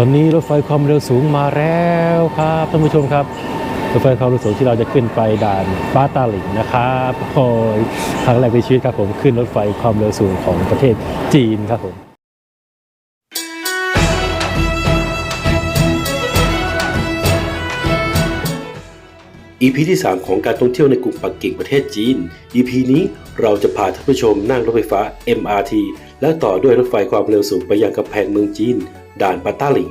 อนนี้รถไฟความเร็วสูงมาแล้วครับท่านผู้ชมครับรถไฟความเร็วสูงที่เราจะขึ้นไปด่านป้าตาหลิงนะครับโอ้ยครั้งแรกในชีวิตครับผมขึ้นรถไฟความเร็วสูงของประเทศจีนครับผม EP ที่ 3 ของการท่องเที่ยวในกรุงปักกิ่งประเทศจีน EP นี้เราจะพาท่านผู้ชมนั่งรถไฟฟ้า MRT และต่อด้วยรถไฟความเร็วสูงไปยังกำแพงเมืองจีน ด่านปาต้าหลิง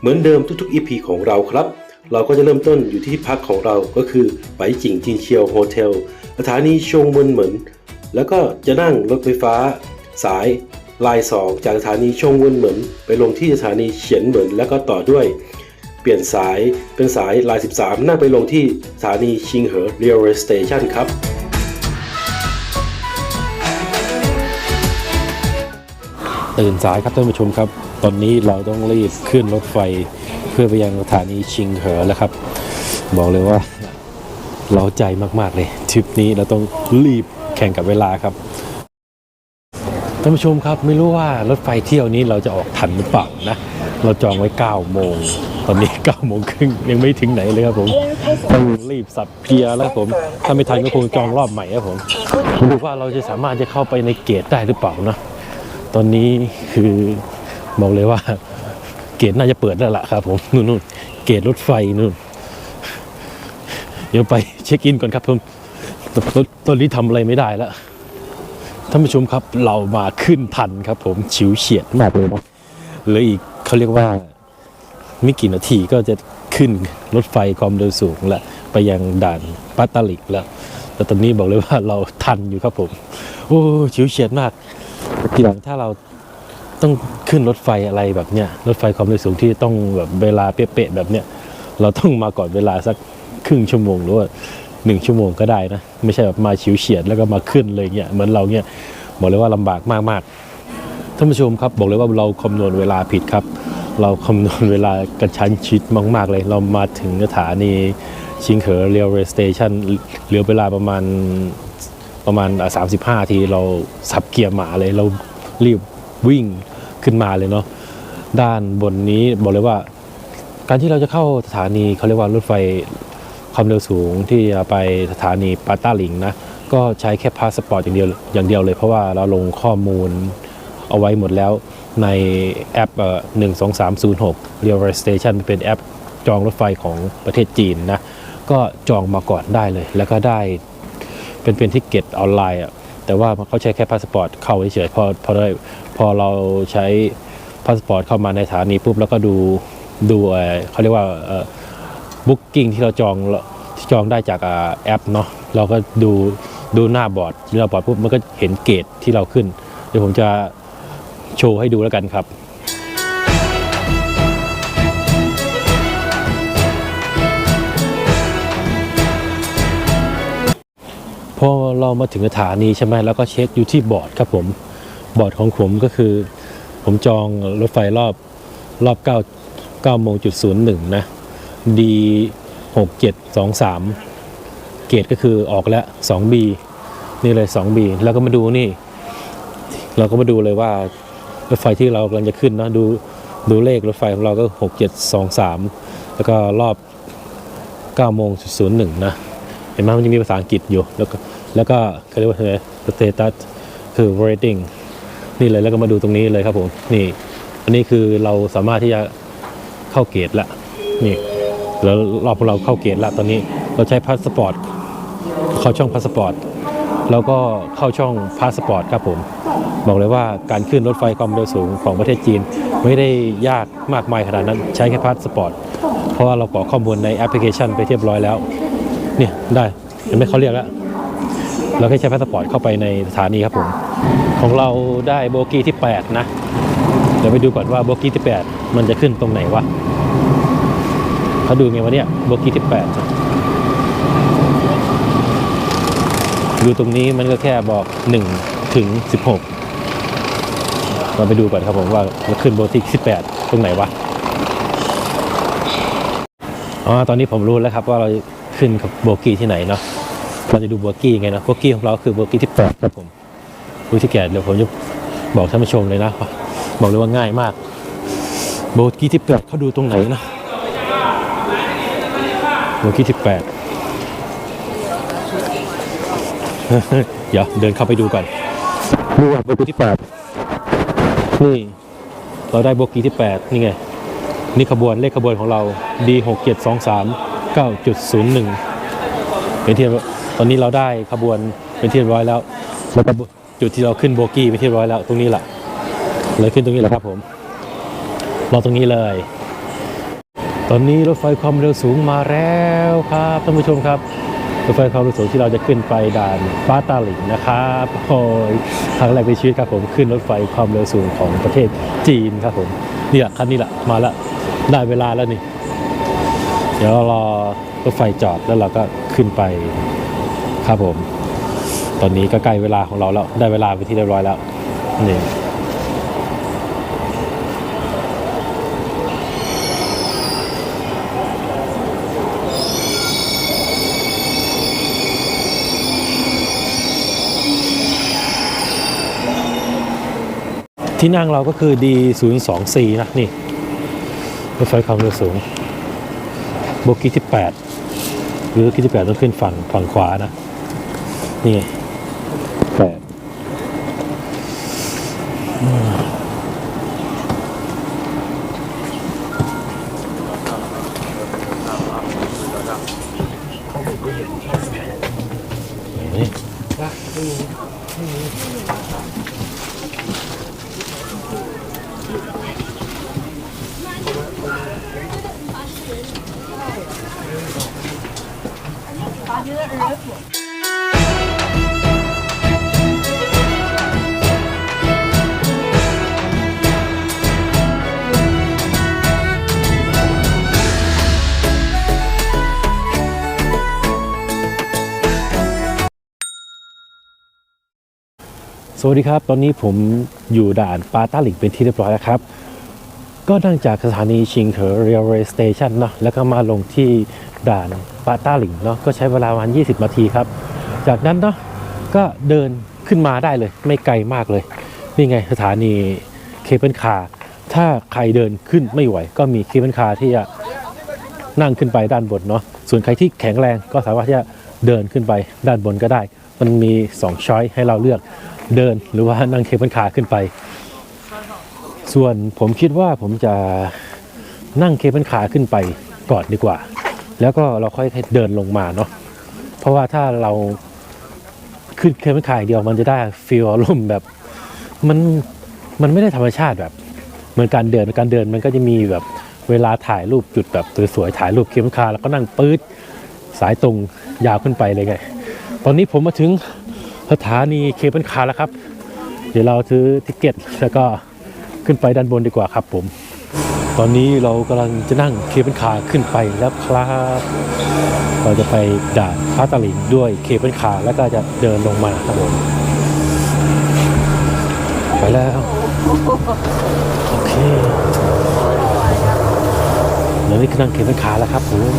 เหมือนเดิมทุกๆ EP ของเราครับ เราก็จะเริ่มต้นอยู่ที่พักของเราก็คือไปจิงจินเชียวโฮเทลสถานีชงเมินเหมินแล้วก็จะนั่งรถไฟฟ้า สายลาย2จากสถานีชงเวินเหมินไปลงที่สถานีเฉียนเหมินแล้วก็ต่อด้วย เปลี่ยนสายเป็นสายลาย 13 นั่งไปลงที่สถานีชิงเหอเรียลเวสเตชันครับ ตื่นสายครับท่านผู้ชมครับ ตอนนี้เราต้องรีบขึ้นรถไฟเพื่อไปยังสถานีชิงเหอแล้วครับ บอกเลยว่าเราใจมากๆเลยทริปนี้เราต้องรีบแข่งกับเวลาครับท่านผู้ชมครับไม่รู้ว่ารถไฟเที่ยวนี้เราจะออกทันหรือเปล่านะ เราจองไว้9โมงตอนนี้9โมงครึ่งยังไม่ถึงไหนเลยครับผมต้องรีบสับเกียแล้วผม ถ้าไม่ทันก็คงจองรอบใหม่ครับผมดูว่าเราจะสามารถจะเข้าไปในเกตได้หรือเปล่านะ อนนี้คือบอกเลยว่า เกตน่าจะเปิดแล้วล่ะครับผมนู่นนู่นเกตรถไฟนู่น เดี๋ยวไปเช็คอินก่อนครับผมตตตอนนี้ทำอะไรไม่ได้แล้วท่านผู้ชมครับเรามาขึ้นทันครับผมฉิวเฉียดมากเลยนะเหลืออีกเขาเรียกว่าไม่กี่นาทีก็จะขึ้นรถไฟความเร็วสูงแล้วไปยังด่านปัตตาลิกแล้วแต่ตอนนี้บอกเลยว่าเราทันอยู่ครับผม โอ้ฉิวเฉียดมาก ทีหลังถ้าเราต้องขึ้นรถไฟอะไรแบบเนี้ยรถไฟความเร็วสูงที่ต้องแบบเวลาเป๊ะๆแบบเนี้ยเราต้องมาก่อนเวลาสักครึ่งชั่วโมงหรือว่าหนึ่งชั่วโมงก็ได้นะไม่ใช่แบบมาชิวเฉียดแล้วก็มาขึ้นเลยเงี้ยเหมือนเราเนี้ยบอกเลยว่าลำบากมากๆท่านผู้ชมครับบอกเลยว่าเราคำนวณเวลาผิดครับ เราคำนวณเวลากระชั้นชิดมาก ๆเลย เรามาถึงสถานีชิงเหอเรียลเวสเตชันเหลือเวลาประมาณ ประมาณ 35 ทีเราสับเกียร์หมาเลยเรารีบวิ่งขึ้นมาเลยเนาะด้านบนนี้บอกเลยว่า การที่เราจะเข้าสถานีเขาเรียกว่ารถไฟความเร็วสูงที่จะไปสถานีปาต้าหลิงนะก็ใช้แค่พาสปอร์ตอย่างเดียวอย่างเดียวเลย เพราะว่าเราลงข้อมูลเอาไว้หมดแล้วในแอปหนึ่งสองสามศูนย์หก Rail Station เป็นแอปจองรถไฟของประเทศจีนนะก็จองมาก่อนได้เลย แล้วก็ได้ เป็นเป็นทิเก็ตออนไลน์อะแต่ว่าเขาใช้แค่พาสปอร์ตเข้าเฉยๆพอพอได้พอเราใช้พาสปอร์ตเข้ามาในสถานีปุ๊บแล้วก็ดูดูเอ่อเขาเรียกว่าบุ๊กกิ้งที่เราจองที่จองได้จากแอปเนาะเราก็ดูดูหน้าบอร์ดหน้าบอร์ดปุ๊บมันก็เห็นเกรดที่เราขึ้น เดี๋ยวผมจะโชว์ให้ดูแล้วกันครับ พอเรามาถึงสถานีใช่ไหมแล้วก็เช็คอยู่ที่บอร์ดครับผมบอร์ดของผมก็คือ ผมจองรถไฟรอบรอบ9 9โมงจุดศูนย์หนึ่งนะ D 6 7 2 3เกตก็คือออกแล้ว 2B นี่เลย 2B แล้วก็มาดูนี่ เราก็มาดูเลยว่ารถไฟที่เรากำลังจะขึ้นเนอะดูดูเลขรถไฟของเราก็6 7 2 3แล้วก็รอบ9โมง01นะ ห็นไหมมันจะมีภาษาอังกฤษอยู่ แล้วก็แล้วก็เขาเรียกว่าอะไร status คือ rating นี่เลยแล้วก็มาดูตรงนี้เลยครับผม นี่ อันนี้คือเราสามารถที่จะเข้าเกตละนี่ แล้วรอบของเราเข้าเกตละตอนนี้เราใช้พาสปอร์ตเข้าช่องพาสปอร์ตแล้วก็เข้าช่องพาสปอร์ตครับผม บอกเลยว่าการขึ้นรถไฟความเร็วสูงของประเทศจีน ไม่ได้ยากมากมายขนาดนั้นใช้แค่พาสปอร์ตเพราะว่าเรากรอกข้อมูลในแอปพลิเคชันไปเรียบร้อยแล้ว เนี่ยได้เห็นไหมเขาเรียกแล้วเราแค่ใช้พาสปอร์ตเข้าไปในสถานีครับผม ของเราได้โบกี้ที่ 8 นะ เดี๋ยวไปดูก่อนว่าโบกี้ที่ 8 มันจะขึ้นตรงไหนวะเขาดูไงวะเนี่ยโบกี้ที่ 8 ดูตรงนี้มันก็แค่บอก 1 ถึง 16 เราไปดูก่อนครับผมว่าเราขึ้นโบกี้ที่ 8 ตรงไหนวะอ๋อตอนนี้ผมรู้แล้วครับว่าเรา ขึ้นกับโบกี้ที่ไหนเนาะเราจะดูโบกี้ไงนะโบกี้ของเราคือโบกี้ที่แปดครับผมดูที่แกะเดี๋ยวผมจะบอกท่านผู้ชมเลยนะบอกเลยว่าง่ายมาก โบกี้ที่แปดเขาดูตรงไหนนะโบกี้ที่แปดเดี๋ยวเดินเข้าไปดูก่อนดูว่าโบกี้ที่แปดนี่เราได้โบกี้ที่แปดนี่ไงนี่ขบวนเลขขบวนของเรา D 6 7 2 3 9.01 เป็นที่ตอนนี้เราได้ขบวนเป็นที่เรียบร้อยแล้วแล้วก็จุดที่เราขึ้นโบกี้เป็นที่เรียบร้อยแล้วตรงนี้แหละเลยขึ้นตรงนี้แหละครับผมรอตรงนี้เลย ตอนนี้รถไฟความเร็วสูงมาแล้วครับท่านผู้ชมครับรถไฟความเร็วสูงที่เราจะขึ้นไปด่านป้าตาหลิงนะครับโอ้ยครั้งแรกในชีวิตครับผมขึ้นรถไฟความเร็วสูงของประเทศจีนครับผมนี่แหละคันนี้แหละมาล้วได้เวลาแล้วนี่ เดี๋ยวรอรถไฟจอดแล้วเราก็ขึ้นไปครับผม ตอนนี้ก็ใกล้เวลาของเราแล้ว ได้เวลาไปที่เรียบร้อยแล้วนี่ที่นั่งเราก็คือ D024 นะนี่รถไฟความเร็วสูง โบกี้ที่ 8 หรือกี้ที่ 8 ต้องขึ้นฝั่งฝั่งขวานะ นี่ สวัสดีครับ ตอนนี้ผมอยู่ด่านปาต้าหลิงเป็นที่เรียบร้อยแล้วครับ ก็นั่งจากสถานีชิงเหอเรลเวย์สเตชันเนาะแล้วก็มาลงที่ด่านปาต้าหลิงเนาะก็ใช้เวลาประมาณ 20 นาทีครับ จากนั้นเนาะก็เดินขึ้นมาได้เลย ไม่ไกลมากเลย นี่ไงสถานีเคเบิลคาร์ถ้าใครเดินขึ้นไม่ไหว ก็มีเคเบิลคาร์ที่จะนั่งขึ้นไปด้านบนเนาะส่วนใครที่แข็งแรงก็สามารถที่จะเดินขึ้นไปด้านบนก็ได้ มันมี2ช้อยให้เราเลือก เดินหรือว่านั่งเคเบิลคาร์ขึ้นไป ส่วนผมคิดว่าผมจะนั่งเคเบิลคาร์ขึ้นไปก่อนดีกว่า แล้วก็เราค่อยเดินลงมาเนาะเพราะว่าถ้าเราขึ้นเคเบิลคาร์อย่างเดียวมันจะได้ฟีลอารมณ์แบบมันมันไม่ได้ธรรมชาติแบบเหมือนการเดินการเดินมันก็จะมีแบบเวลาถ่ายรูปจุดแบบสวยๆถ่ายรูปเคเบิลคาร์แล้วก็นั่งปื๊ดสายตรงยาวขึ้นไปเลยไง ตอนนี้ผมมาถึง สถานีเคเบิลคาร์แล้วครับ เดี๋ยวเราซื้อทิเกตแล้วก็ขึ้นไปด้านบนดีกว่าครับผม ตอนนี้เรากำลังจะนั่งเคเบิลคาร์ขึ้นไปแล้วครับเราจะไปด่านพาตาลิงด้วยเคเบิลคาร์แล้วก็จะเดินลงมาครับผมไปแล้วโอเคเดี๋ยวนี้คือนั่งเคเบิลคาร์แล้วครับผม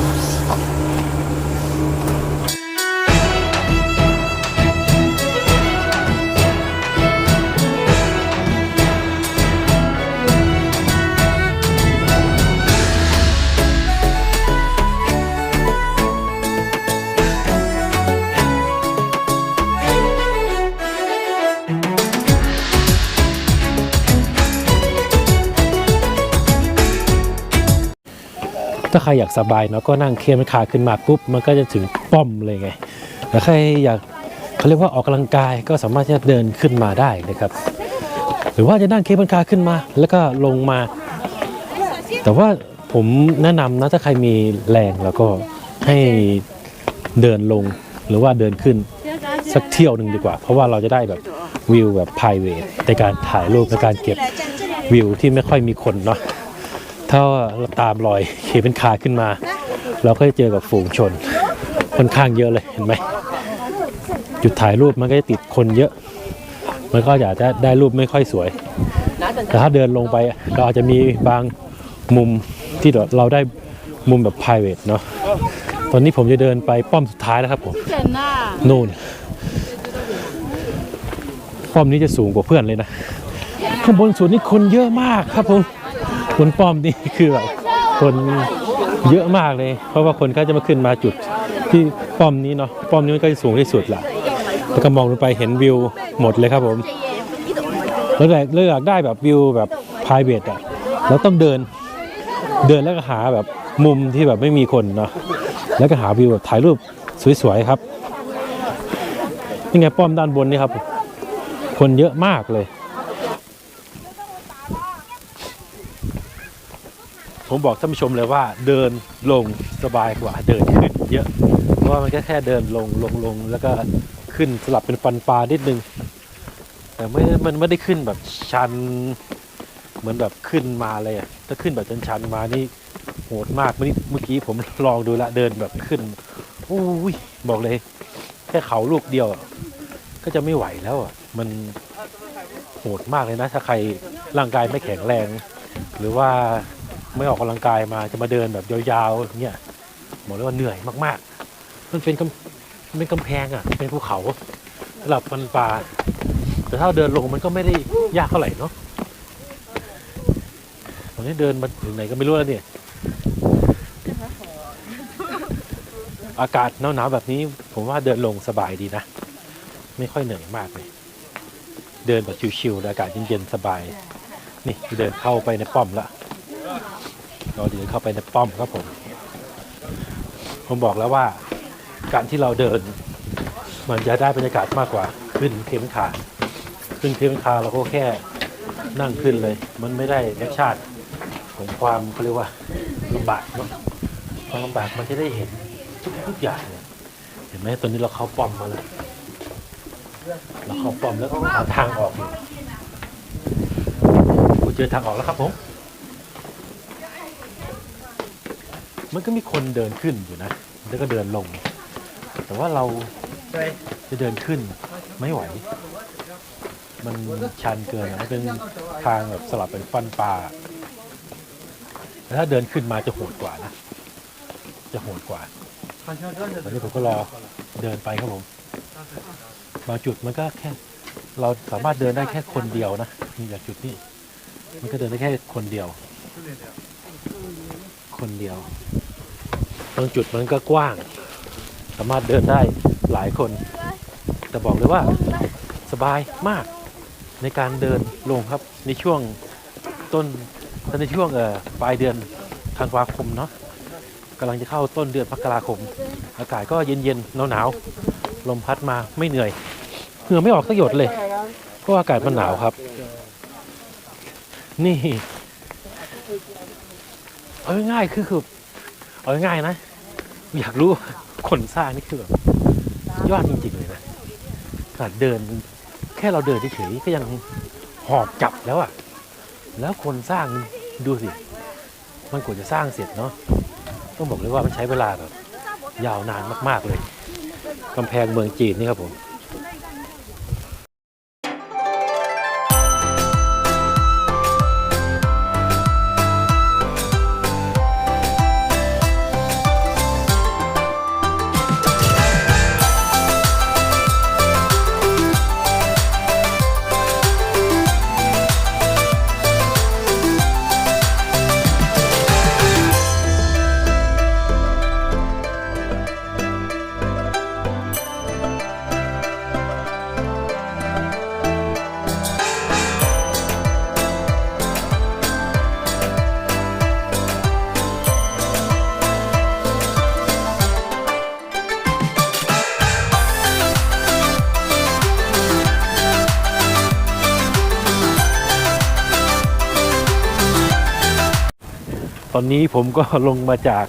ถ้าใครอยากสบายเนาะก็นั่งเคเบิลคาร์ขึ้นมาปุ๊บมันก็จะถึงป้อมเลยไงแต่ใครอยากเขาเรียกว่าออกกำลังกายก็สามารถที่จะเดินขึ้นมาได้นะครับ หรือว่าจะนั่งเคเบิลคาร์ขึ้นมา แล้วก็ลงมา แต่ว่าผมแนะนำนะถ้าใครมีแรงแล้วก็ให้เดินลงหรือว่าเดินขึ้นสักเที่ยวหนึ่งดีกว่า เพราะว่าเราจะได้แบบวิวแบบ p r i v a t ในการถ่ายรูปในการเก็บวิวที่ไม่ค่อยมีคนเนาะ ถ้าเราตามรอยเคเป็นคาร์ขึ้นมา เราก็จะเจอกับฝูงชนค่อนข้างเยอะเลยเห็นไหมจุดถ่ายรูปมันก็จะติดคนเยอะ มันก็อยากจะได้รูปไม่ค่อยสวย แต่ถ้าเดินลงไปเราอาจจะมีบางมุมที่เราได้มุมแบบ p r i v a t เนาะตอนนี้ผมจะเดินไปป้อมสุดท้ายแล้วครับผม整呐，นู่นป้อมนี้จะสูงกว่าเพื่อนเลยนะ ข้างบนสุดนี่คนเยอะมากครับผม บนป้อมนี่คือแบบคนเยอะมากเลย เพราะว่าคนเขาจะมาขึ้นมาจุดที่ป้อมนี้เนาะป้อมนี้มันก็จะสูงที่สุดละแล้วก็มองลงไปเห็นวิวหมดเลยครับผมแล้วแต่เลือกได้แบบวิวแบบ p r i v a t อะเราต้องเดินเดินแล้วก็หาแบบมุมที่แบบไม่มีคนเนาะแล้วก็หาวิวแบบถ่ายรูปสวยๆครับนี่ไงป้อมด้านบนนี่ครับ คนเยอะมากเลย ผมบอกท่านผู้ชมเลยว่าเดินลงสบายกว่าเดินขึ้นเยอะ เพราะว่ามันก็แค่เดินลงลงลงแล้วก็ขึ้นสลับเป็นฟันปลานิดนึง แต่ไม่ มันไม่ได้ขึ้นแบบชัน เหมือนแบบขึ้นมาเลยอะถ้าขึ้นแบบชันๆมานี่โหดมากเมื่อกี้ผมลองดูละเดินแบบขึ้นโอ้ยบอกเลย แค่เขาลูกเดียวก็จะไม่ไหวแล้วอะมันโหดมากเลยนะ ถ้าใครร่างกายไม่แข็งแรง หรือว่า ไม่ออกกำลังกายมาจะมาเดินแบบยาวๆอย่างเงี้ยบอกเลยว่าเหนื่อยมากๆ มันเป็นกำเป็นกำแพงอะ เป็นภูเขาสำหรับฟันปลาแต่ถ้าเดินลงมันก็ไม่ได้ยากเท่าไหร่เนาะตอนนี้เดินมาถึงไหนก็ไม่รู้แล้วเนี่ย อากาศหนาวๆแบบนี้ ผมว่าเดินลงสบายดีนะ ไม่ค่อยเหนื่อยมากเลย เดินแบบชิวๆอากาศเย็นๆสบาย นี่เดินเข้าไปในป้อมละ เราเดินเข้าไปในป้อมครับผม ผมบอกแล้วว่า การที่เราเดิน มันจะได้บรรยากาศมากกว่าขึ้นเทมคาขึ้นเทมคาเราก็แค่นั่งขึ้นเลย มันไม่ได้รสชาติของความเขาเรียกว่าลำบากเนาะความลำบากมันจะได้เห็นทุกๆอย่างเนี่ยเห็นไหมตอนนี้เราเข้าป้อมมาแล้วเราเข้าป้อมแล้วก็หาทางออกอยู่กูเจอทางออกแล้วครับผม มันก็มีคนเดินขึ้นอยู่นะ แล้วก็เดินลง แต่ว่าเราจะเดินขึ้นไม่ไหว มันชันเกินอะมันเป็นทางแบบสลับเป็นฟันปลาแต่ถ้าเดินขึ้นมาจะโหดกว่านะ จะโหดกว่าตอนนี้ผมก็รอเดินไปครับผมบางจุดมันก็แค่ เราสามารถเดินได้แค่คนเดียวนะอย่างจุดนี้ มันก็เดินได้แค่คนเดียว คนเดียว บางจุดมันก็กว้าง สามารถเดินได้หลายคน แต่บอกเลยว่าสบายมากในการเดินลงครับในช่วงต้นในช่วงเอ่อปลายเดือนธันวาคมเนาะกำลังจะเข้าต้นเดือนมกราคม อากาศก็เย็นๆหนาวๆลมพัดมาไม่เหนื่อยเหงื่อไม่ออกสักหยดเลยเพราะอากาศมันหนาวครับ นี่ เอาง่ายๆคือคือเอาง่ายๆนะ อยากรู้ว่าคนสร้างนี่คือแบบยอดจริงๆเลยนะขนาดเดินแค่เราเดินเฉยๆก็ยังหอบจับแล้วอะแล้วคนสร้างดูสิ มันกว่าจะสร้างเสร็จเนาะต้องบอกเลยว่ามันใช้เวลาแบบยาวนานมากๆเลยกำแพงเมืองจีนนี่ครับผม อนนี้ผมก็ลงมาจาก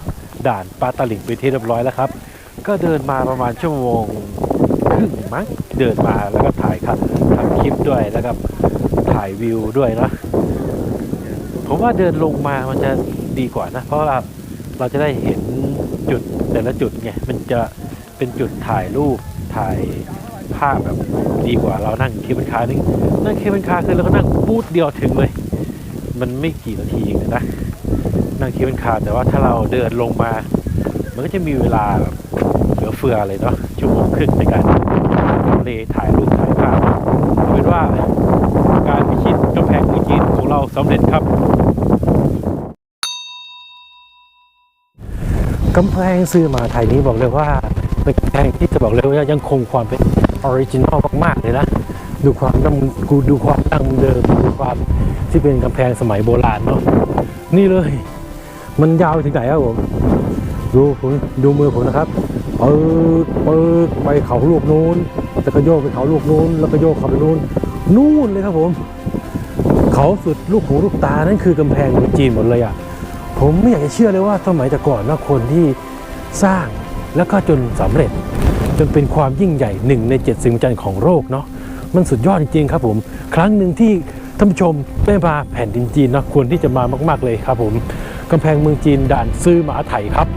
ด่านปาตาหลิงไปที่เรียบร้อยแล้วครับ ก็เดินมาประมาณชั่วโมงครึ่งมั้งเดินมาแล้วก็ถ่ายครับทำคลิปด้วยแล้วก็ถ่ายวิวด้วยเนะผมว่าเดินลงมามันจะดีกว่านะ เพราะว่าเราจะได้เห็นจุดแต่ละจุดไงมันจะเป็นจุดถ่ายรูปถ่ายภาพแบบดีกว่าเรานั่งเคบิลคาร์นี่นั่งเคบิลคาร์คือเราก็นั่งปูดเดียวถึงเลย มันไม่กี่นาทีเองนะ นั่งคิดเป็นคาแต่ว่าถ้าเราเดินลงมา มันก็จะมีเวลาเหลือเฟือเลยเนาะชั่วโมงครึ่งในการเลถ่ายรูปถ่ายภาพเป็นว่าการพิชิตกำแพงเมืองจีนของเราสำเร็จครับกำแพงซื้อมาไทยนี้บอกเลยว่าเป็นกำแพงที่จะบอกเลยว่ายังคงความเป็นออริจินอลมากๆเลยนะดูความดั้งกูดูความดั้งเดิมดูความที่เป็นกำแพงสมัยโบราณเนาะนี่เลย มันยาวถึงไหนครับผม ดูผมดูมือผมนะครับเปิดเปิดไปเขาลูกนู้นแล้วก็โยกไปเขาลูกนู้น แล้วก็โยกเขาไปนู้น นู่นเลยครับผม เขาสุดลูกหูลูกตา นั่นคือกำแพงเมืองจีนหมดเลยอะ ผมไม่อยากจะเชื่อเลยว่าสมัยแต่ก่อนว่าคนที่สร้างแล้วก็จนสำเร็จ จนเป็นความยิ่งใหญ่หนึ่งในเจ็ดสิ่งมหัศจรรย์ของโลกเนาะมันสุดยอดจริงๆครับผม ครั้งหนึ่งที่ท่านผู้ชมได้มาแผ่นดินจีนเนาะควรที่จะมามาก ๆเลยครับผม กำแพงเมืองจีนด่านซื้อหมาไถครับ